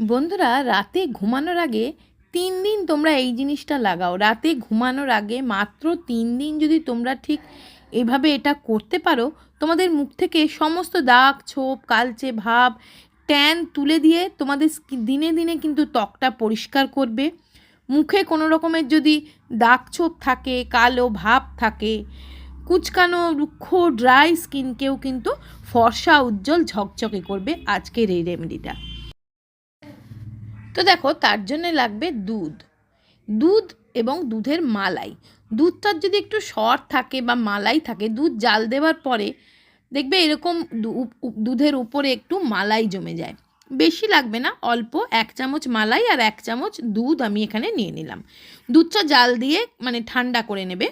বন্ধুরা, রাতে ঘুমানোর আগে তিন দিন তোমরা এই জিনিসটা লাগাও। রাতে ঘুমানোর আগে মাত্র তিন দিন যদি তোমরা ঠিক এভাবে এটা করতে পারো, তোমাদের মুখ থেকে সমস্ত দাগ, ছোপ, কালচে ভাব, ট্যান তুলে দিয়ে তোমাদের দিনে দিনে কিন্তু ত্বকটা পরিষ্কার করবে। মুখে কোনো রকমের যদি দাগ, ছোপ থাকে, কালো ভাব থাকে, কুচকানো, রুক্ষ, ড্রাই স্কিনকেও কিন্তু ফর্সা, উজ্জ্বল, ঝকঝকে করবে আজকের এই রেমেডিটা। তো দেখো, তার জন্য লাগবে দুধ। দুধ এবং দুধের মালাই। দুধটার যদি একটু শর্ট থাকে বা মালাই থাকে, দুধ জাল দেওয়ার পরে দেখবে এরকম দুধের উপরে একটু মালাই জমে যায়। বেশি লাগবে না, অল্প এক চামচ মালাই আর এক চামচ দুধ আমি এখানে নিয়ে নিলাম। দুধটা জাল দিয়ে মানে ঠান্ডা করে নেবে।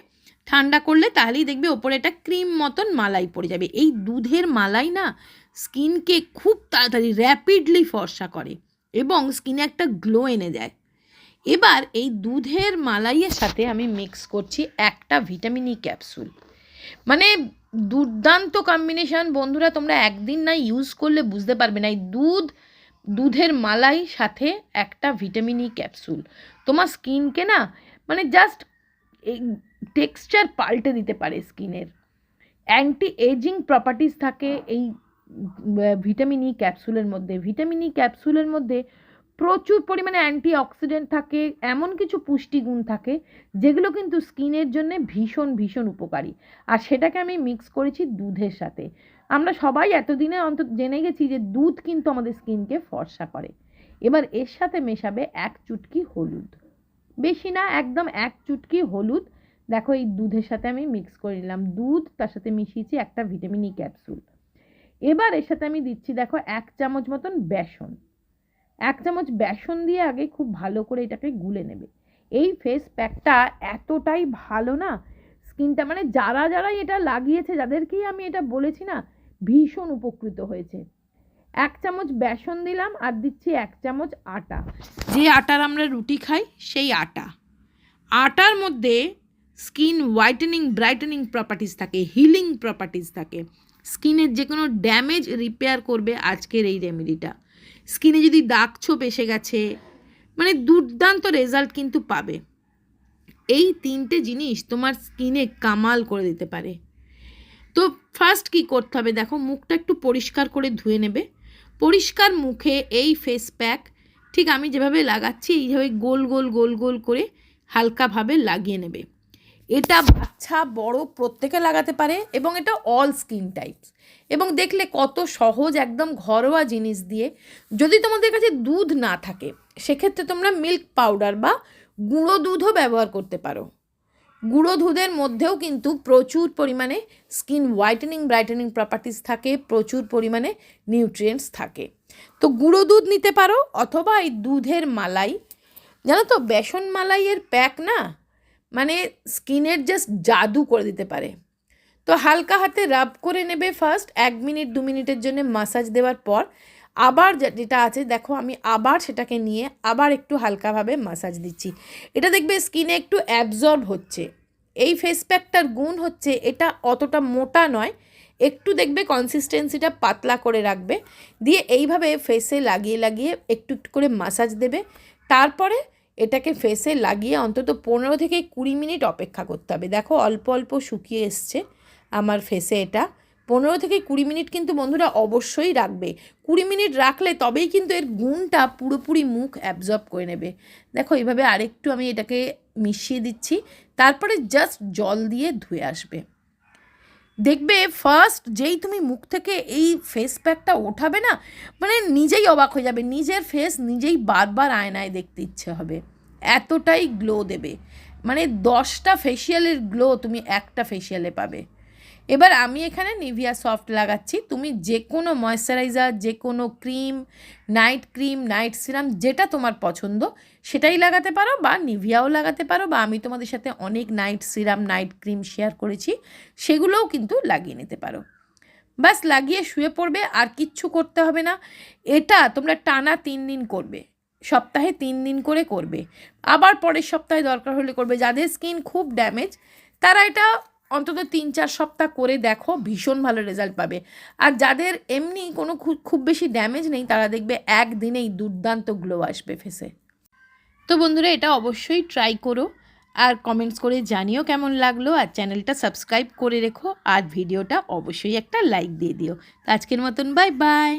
ঠান্ডা করলে তাহলেই দেখবে ওপরে একটা ক্রিম মতন মালাই পড়ে যাবে। এই দুধের মালাই না, স্কিনকে খুব তাড়াতাড়ি র্যাপিডলি ফর্সা করে। এবং স্কিনে একটা গ্লো এনে দেয়। এবার এই দুধের মালাইয়ের সাথে আমি মিক্স করছি একটা ভিটামিন ই ক্যাপসুল মানে দুর্দান্ত কম্বিনেশন বন্ধুরা তোমরা একদিন না ইউজ করলে বুঝতে পারবে না। এই দুধ, দুধের মালাই সাথে একটা ভিটামিন ই ক্যাপসুল তোমার স্কিনকে না মানে জাস্ট এই টেক্সচার পাল্টে দিতে পারে স্কিনের অ্যান্টি এজিং প্রপার্টিস থাকে, এই ভিটামিন ই ক্যাপসুলের মধ্যে। ভিটামিন ই ক্যাপসুলের মধ্যে প্রচুর পরিমাণে অ্যান্টি অক্সিডেন্ট থাকে, এমন কিছু পুষ্টিগুণ থাকে, যেগুলো কিন্তু স্কিনের জন্য ভীষণ ভীষণ উপকারী। আর সেটাকে আমি মিক্স করেছি দুধের সাথে। আমরা সবাই এতদিনে অন্তত জেনে গেছি যে দুধ কিন্তু আমাদের স্কিনকে ফর্সা করে। এবার এর সাথে মেশাবে এক চুটকি হলুদ। বেশি না, একদম এক চুটকি হলুদ। দেখো এই দুধের সাথে আমি মিক্স করে নিলাম। দুধ, তার সাথে মিশিয়েছি একটা ভিটামিন ই ক্যাপসুল এবার এর সাথে আমি দিচ্ছি, দেখো, এক চামচ মতন বেসন। এক চামচ বেসন দিয়ে আগে খুব ভালো করে এটাকে গুলে নেবে। এই ফেস প্যাকটা এতটাই ভালো না স্কিনটা মানে যারা যারা এটা লাগিয়েছে, যাদেরকেই আমি এটা বলেছি না, ভীষণ উপকৃত হয়েছে। এক চামচ বেসন দিলাম আর দিচ্ছি এক চামচ আটা। যে আটার আমরা রুটি খাই, সেই আটা। আটার মধ্যে স্কিন হোয়াইটেনিং ব্রাইটেনিং প্রপার্টিস থাকে হিলিং প্রপার্টিস থাকে। স্কিনের যে কোনো ড্যামেজ রিপেয়ার করবে আজকের এই রেমেডিটা। স্কিনে যদি দাগ ছোপ এসে গেছে মানে দুর্দান্ত রেজাল্ট কিন্তু পাবে। এই তিনটে জিনিস তোমার স্কিনে কামাল করে দিতে পারে। তো ফার্স্ট কি করতে হবে দেখো, মুখটা একটু পরিষ্কার করে ধুয়ে নেবে। পরিষ্কার মুখে এই ফেস প্যাক ঠিক আমি যেভাবে লাগাচ্ছি, এইভাবে গোল গোল গোল গোল করে হালকাভাবে লাগিয়ে নেবে। এটা বাচ্চা, বড় প্রত্যেকে লাগাতে পারে এবং এটা অল স্কিন টাইপস এবং দেখলে কত সহজ একদম ঘরোয়া জিনিস দিয়ে। যদি তোমাদের কাছে দুধ না থাকে, সেক্ষেত্রে তোমরা মিল্ক পাউডার বা গুঁড়ো দুধও ব্যবহার করতে পারো। গুঁড়ো দুধের মধ্যেও কিন্তু প্রচুর পরিমাণে স্কিন হোয়াইটেনিং ব্রাইটেনিং প্রপার্টিস থাকে, প্রচুর পরিমাণে নিউট্রিয়েন্টস থাকে। তো গুঁড়ো দুধ নিতে পারো অথবা এই দুধের মালাই। জানো তো, বেসন মালাইয়ের প্যাক না? মানে স্কিনের জাস্ট জাদু করে দিতে পারে। তো হালকা হাতে রাব করে নেবে ফার্স্ট এক মিনিট, দু মিনিটের জন্য মাসাজ দেওয়ার পর আবার যেটা আছে, দেখো আমি আবার সেটাকে নিয়ে আবার একটু হালকাভাবে মাসাজ দিচ্ছি। এটা দেখবে স্কিনে একটু অ্যাবজর্ব হচ্ছে। এই ফেস প্যাকটার গুণ হচ্ছে এটা অতটা মোটা নয়, একটু দেখবে কনসিস্টেন্সিটা পাতলা করে রাখবে। দিয়ে এইভাবে ফেসে লাগিয়ে লাগিয়ে একটু একটু করে মাসাজ দেবে। তারপরে এটাকে ফেসে লাগিয়ে অন্তত পনেরো থেকে কুড়ি মিনিট অপেক্ষা করতে হবে। দেখো, অল্প অল্প শুকিয়ে এসছে আমার ফেসে এটা। পনেরো থেকে কুড়ি মিনিট কিন্তু বন্ধুরা অবশ্যই রাখবে। কুড়ি মিনিট রাখলে তবেই কিন্তু এর গুণটা পুরোপুরি মুখ অ্যাবজর্ব করে নেবে। দেখো এইভাবে আরেকটু আমি এটাকে মিশিয়ে দিচ্ছি। তারপরে জাস্ট জল দিয়ে ধুয়ে আসবে। দেখবে ফার্স্ট যেই তুমি মুখ থেকে এই ফেস প্যাকটা ওঠাবে না মানে নিজেই অবাক হয়ে যাবে। নিজের ফেস নিজেই বারবার আয়নায় দেখতে ইচ্ছে হবে। এতটাই গ্লো দেবে। মানে দশটা ফেসিয়ালের গ্লো তুমি একটা ফেসিয়ালে পাবে। এবার আমি এখানে নিভিয়া সফট লাগাচ্ছি। তুমি যে কোনো ময়শ্চারাইজার যে কোনো cream night cream night serum যেটা তোমার পছন্দ, সেটাই লাগাতে পারো বা নিভিয়াও লাগাতে পারো বা আমি তোমাদের সাথে অনেক night serum night cream share করেছি, সেগুলোও কিন্তু লাগিয়ে নিতে পারো। ব্যাস, লাগিয়ে শুয়ে পড়বে, আর কিচ্ছু করতে হবে না। এটা তোমরা টানা তিন দিন করবে, সপ্তাহে তিন দিন করে করবে। আবার পরের সপ্তাহে দরকার হলে করবে। যাদের স্কিন খুব ড্যামেজ তারা এটা অন্তত তিন চার সপ্তাহ করে দেখো, ভীষণ ভালো রেজাল্ট পাবে। আর যাদের এমনি কোনো খুব বেশি ড্যামেজ নেই, তারা দেখবে একদিনেই দুর্দান্ত গ্লো আসবে ফেসে তো বন্ধুরা, এটা অবশ্যই ট্রাই করো আর কমেন্টস করে জানিও কেমন লাগল। আর চ্যানেলটা সাবস্ক্রাইব করে রেখো আর ভিডিওটা অবশ্যই একটা লাইক দিয়ে দিও। আজকের মতন বাই বাই